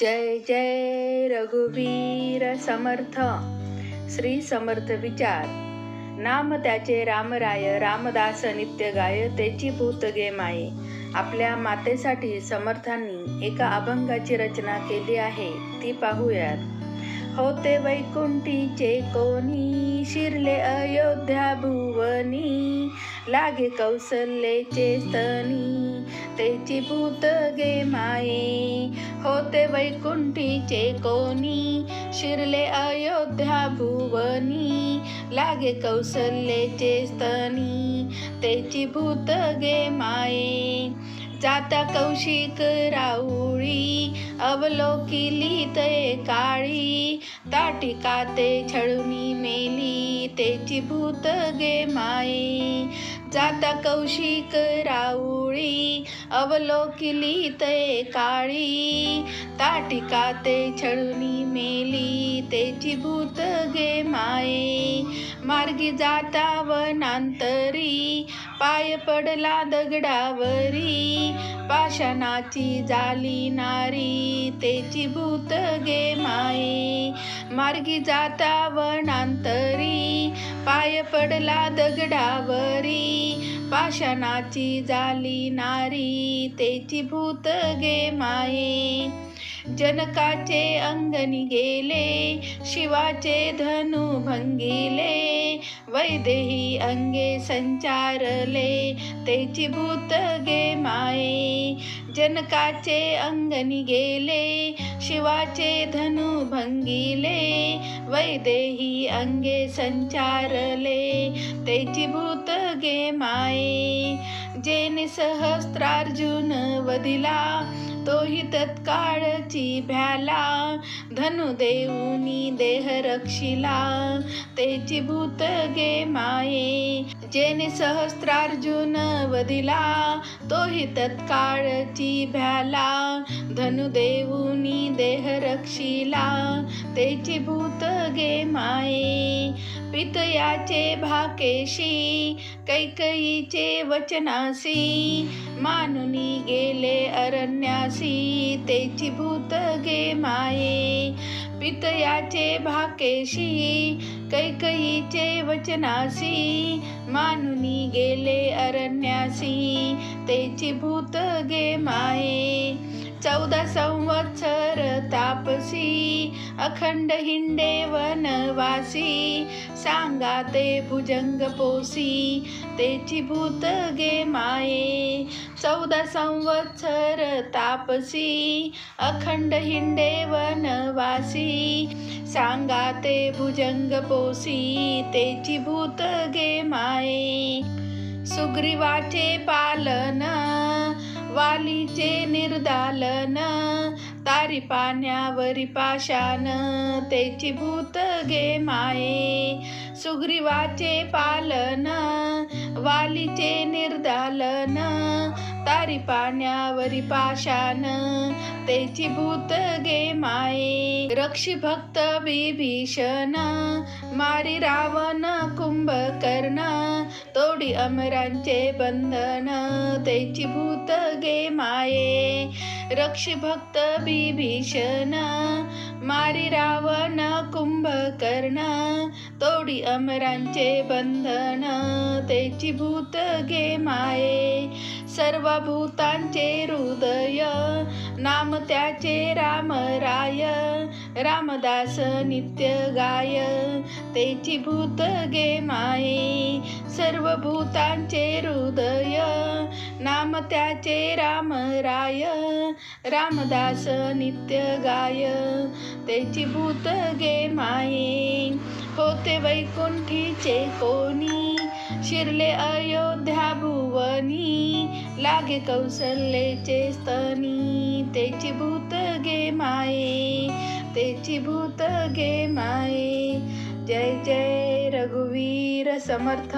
जय जय रघुवीर समर्थ. श्री समर्थ विचार. नाम त्याचे रामराय रामदास नित्य गाय त्याची भूत गे माये. आपल्या मातेसाठी समर्थांनी एका अभंगाची रचना केली आहे ती पाहूयात. होते वैकुंठीचे कोणी शिरले अयोध्या भुवनी लागे कौसल्येचे स्तनी तेची भूत गे माये. होते वैकुंठीचे कोणी शिरले अयोध्या भुवनी लागे कौसल्येचे स्तनी तेची भूत गे माये. जाता कौशिक राऊळी अवलोकिली ते काळी. ताटिका ते छळुनी मेली तेची भूत गे माये जाता कौशिक राऊळी अवलोकिली ते काळी. ताटिका ते छळुनी मेली तेची भूत गे माये मार्गी जाता वनांतरी पाय पडला दगडावरी. पाषाणाची जाली नारी तेची भूत गे माये मार्गी जाता वनांतरी पाय पडला दगडावरी. पाषाणाची जाली नारी तेची भूत गे माये जनकाचे अंगणी गेले शिवाचे धनु भंगिले. वैदेही अंगे संचारले तेची भूत गे माये. जनकाचे अंगणी गेले शिवाचे धनु भंगिले वैदेही अंगे संचारले तेची भूत गे माये. जेने सहस्त्रार्जुन वधिला तोही तत्काळची भ्याला धनु देऊनी देह रक्षिला तेची भूत गे माये. जेने सहस्त्रार्जुन वदिला तोही तत्काळची भ्याला. धनु देऊनी देह रक्षिला तेची भूत गे माये. पितयाचे भाकेशी कैकईचे वचनासी. मानुनी गेले अरण्यासी तेची भूत गे माये. पितयाचे भाकेशी कैकईचे वचनासी मानुनी गेले अरण्यासी तेची भूत गे माये. चौदा संवत्सर तापसी अखंड हिंडे वनवासी सांगा ते भुजंग पोसी तेची भूत गे माये. चौदा संवत्सर तापसी अखंड हिंडे वनवासी सांगा ते भुजंग पोसी तेची भूत गे माये. सुग्रीवाचे पालन वालीचे निर्दालन तारी पाण्यावरी पाशान त्याची भूत गे माये. सुग्रीवाचे पालन वालीचे निर्दालन तारी पाण्यावरी पाशान त्याची भूत गे माये. रक्षी भक्त विभीषण मारी रावण कुंभकर्ण तोडी अमरांचे बंधन तेची भूत गे माये. रक्ष भक्त बिभीषण मारी रावण कुंभकर्ण तोडी अमरांचे बंधन तेची भूत गे माये. सर्व भूतांचे हृदय. नाम त्याचे राम राय. रामदास नित्य गाय. तेची भूत गे माये. सर्व भूतांचे हृदय. नाम त्याचे राम राय. रामदास नित्य गाय. तेची भूत गे माये. होते वैकुंठीचे कोण शिरले अयोध्या भुवनी लागे कौशल्येचे स्तनी तेची भूत गे माये तेची भूत गे माये. जय जय रघुवीर समर्थ.